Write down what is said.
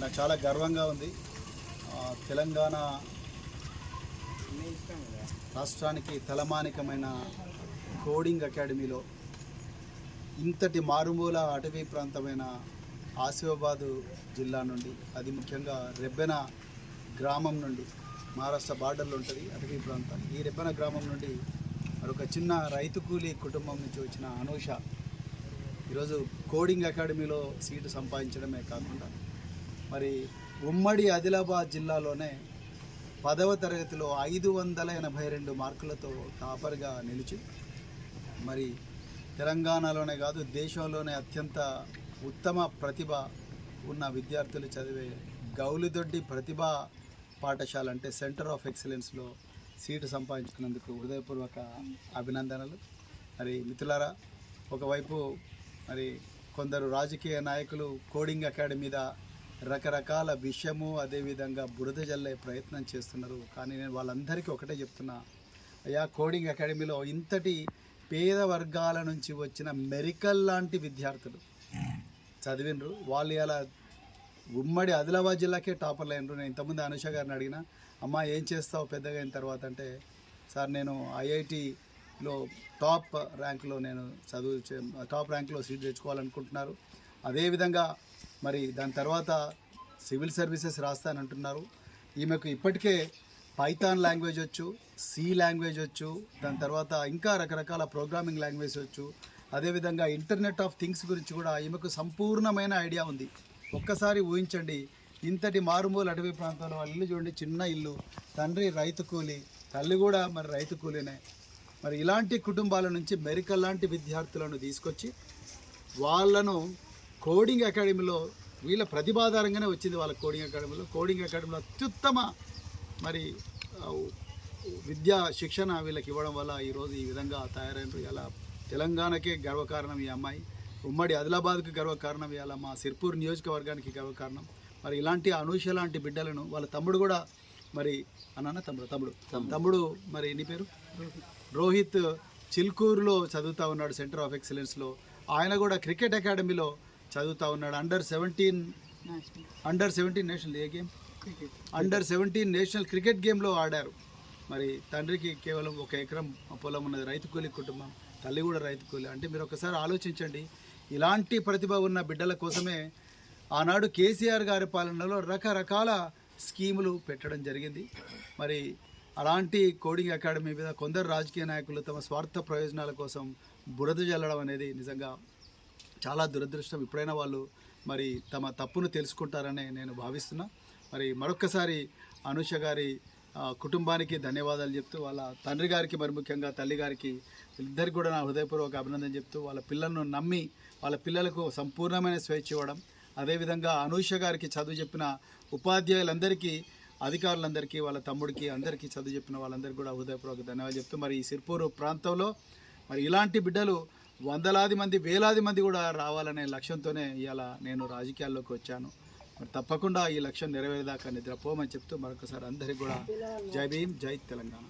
నాకు చాలా గర్వంగా ఉంది. తెలంగాణ రాష్ట్రానికి తలమానికమైన కోడింగ్ అకాడమీలో ఇంతటి మారుమూల అటవీ ప్రాంతమైన ఆసిఫాబాదు జిల్లా నుండి అది ముఖ్యంగా రెబ్బెన గ్రామం నుండి మహారాష్ట్ర బార్డర్లో ఉంటుంది అటవీ ప్రాంతం. ఈ రెబ్బెన గ్రామం నుండి మరొక చిన్న రైతు కూలీ కుటుంబం నుంచి వచ్చిన అనూష. ఈరోజు కోడింగ్ అకాడమీలో సీటు సంపాదించడమే కాకుండా మరి ఉమ్మడి ఆదిలాబాద్ జిల్లాలోనే పదవ తరగతిలో ఐదు వందల ఎనభై రెండు మార్కులతో టాపర్గా నిలిచి మరి తెలంగాణలోనే కాదు దేశంలోనే అత్యంత ఉత్తమ ప్రతిభ ఉన్న విద్యార్థులు చదివే గౌలిదొడ్డి ప్రతిభా పాఠశాల అంటే సెంటర్ ఆఫ్ ఎక్సలెన్స్లో సీటు సంపాదించుకున్నందుకు హృదయపూర్వక అభినందనలు. మరి మిత్రులారా ఒకవైపు మరి కొందరు రాజకీయ నాయకులు కోడింగ్ అకాడమీ మీద రకరకాల విషయము అదేవిధంగా బురద జల్లే ప్రయత్నం చేస్తున్నారు. కానీ నేను వాళ్ళందరికీ ఒకటే చెప్తున్నా. అయ్యా కోడింగ్ అకాడమీలో ఇంతటి పేద వర్గాల నుంచి వచ్చిన మెరికల్ లాంటి విద్యార్థులు చదివినరు వాళ్ళు ఇలా ఉమ్మడి ఆదిలాబాద్ జిల్లాకే టాపర్లు అయినరు. నేను ఇంతకుముందు అనుష గారిని అడిగిన అమ్మ ఏం చేస్తావు పెద్దగా? అయిన తర్వాత అంటే సార్ నేను ఐఐటిలో టాప్ ర్యాంక్లో నేను చదువు చే- టాప్ ర్యాంక్లో సీట్ తెచ్చుకోవాలనుకుంటున్నారు. అదేవిధంగా మరి దాని తర్వాత సివిల్ సర్వీసెస్ రాస్తానంటున్నారు ఈమెకు ఇప్పటికే పైథాన్ లాంగ్వేజ్ వచ్చు సి లాంగ్వేజ్ వచ్చు దాని తర్వాత ఇంకా రకరకాల ప్రోగ్రామింగ్ లాంగ్వేజ్ వచ్చు. అదేవిధంగా ఇంటర్నెట్ ఆఫ్ థింగ్స్ గురించి కూడా ఈమెకు సంపూర్ణమైన ఐడియా ఉంది. ఒక్కసారి ఊహించండి ఇంతటి మారుమూల అటవీ ప్రాంతంలో వాళ్ళ ఇల్లు చూడండి చిన్న ఇల్లు. తండ్రి రైతు కూలి తల్లి కూడా మరి రైతు కూలీనే. మరి ఇలాంటి కుటుంబాల నుంచి మెరికల్ లాంటి విద్యార్థులను తీసుకొచ్చి వాళ్ళను కోడింగ్ అకాడమీలో వీళ్ళ ప్రతిభాధారంగానే వచ్చింది వాళ్ళ కోడింగ్ అకాడమీలో. కోడింగ్ అకాడమీలో అత్యుత్తమ మరి విద్యా శిక్షణ వీళ్ళకి ఇవ్వడం వల్ల ఈరోజు ఈ విధంగా తయారైనరు. ఇలా తెలంగాణకే గర్వకారణం ఈ అమ్మాయి. ఉమ్మడి ఆదిలాబాద్కి గర్వకారణం. ఇవాళ మా సిర్పూర్ నియోజకవర్గానికి గర్వకారణం. మరి ఇలాంటి అనూష లాంటి బిడ్డలను వాళ్ళ తమ్ముడు కూడా మరి అన్న తమ్ముడు? తమ్ముడు. తమ్ముడు. మరి నీ పేరు? రోహిత్ చిల్కూరులో చదువుతా ఉన్నాడు సెంటర్ ఆఫ్ ఎక్సలెన్స్లో. ఆయన కూడా క్రికెట్ అకాడమీలో చదువుతా ఉన్నాడు. Under seventeen under seventeen national a game under seventeen national cricket గేమ్లో ఆడారు. మరి తండ్రికి కేవలం ఒక ఎకరం పొలం ఉన్నది. రైతు కూలి కుటుంబం. తల్లి కూడా రైతు కూలి. అంటే మీరు ఒకసారి ఆలోచించండి. ఇలాంటి ప్రతిభ ఉన్న బిడ్డల కోసమే ఆనాడు కేసీఆర్ గారి పాలనలో రకరకాల స్కీములు పెట్టడం జరిగింది. మరి అలాంటి కోడింగ్ అకాడమీ మీద కొందరు రాజకీయ నాయకులు తమ స్వార్థ ప్రయోజనాల కోసం బురద జల్లడం అనేది నిజంగా చాలా దురదృష్టం. ఇప్పుడైనా వాళ్ళు మరి తమ తప్పును తెలుసుకుంటారని నేను భావిస్తున్నా. మరి మరొక్కసారి అనుష గారి కుటుంబానికి ధన్యవాదాలు చెప్తూ వాళ్ళ తండ్రి గారికి మరి ముఖ్యంగా తల్లి గారికి ఇద్దరికి కూడా నా హృదయపూర్వక అభినందన చెప్తూ వాళ్ళ పిల్లలను నమ్మి వాళ్ళ పిల్లలకు సంపూర్ణమైన స్వేచ్ఛ ఇవ్వడం. అదేవిధంగా అనూష గారికి చదువు చెప్పిన ఉపాధ్యాయులందరికీ అధికారులందరికీ వాళ్ళ తమ్ముడికి అందరికీ చదువు చెప్పిన వాళ్ళందరికీ కూడా హృదయపూర్వక ధన్యవాదాలు చెప్తూ మరి ఈ సిర్పూరు ప్రాంతంలో మరి ఇలాంటి బిడ్డలు వందలాది మంది వేలాది మంది కూడా రావాలనే లక్ష్యంతోనే ఇలా నేను రాజకీయాల్లోకి వచ్చాను. మరి తప్పకుండా ఈ లక్ష్యం నెరవేరేదాకా నిద్రపోమని చెప్తూ మరొకసారి అందరికీ కూడా జై భీం జై తెలంగాణ.